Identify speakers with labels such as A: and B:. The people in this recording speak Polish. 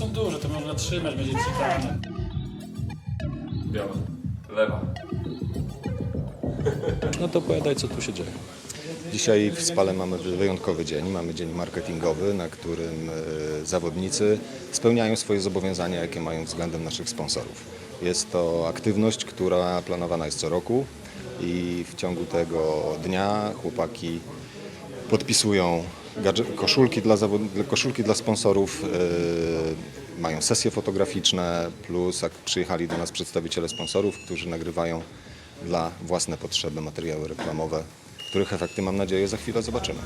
A: są duże, to można trzymać, będzie czytane.
B: Biała. Lewa.
C: No to opowiadaj, co tu się dzieje.
D: Dzisiaj w Spale mamy wyjątkowy dzień. Mamy dzień marketingowy, na którym e, zawodnicy spełniają swoje zobowiązania, jakie mają względem naszych sponsorów. Jest to aktywność, która planowana jest co roku i w ciągu tego dnia chłopaki podpisują koszulki dla, koszulki dla sponsorów, e, mają sesje fotograficzne, plus jak przyjechali do nas przedstawiciele sponsorów, którzy nagrywają dla własne potrzeby materiały reklamowe, których efekty mam nadzieję za chwilę zobaczymy.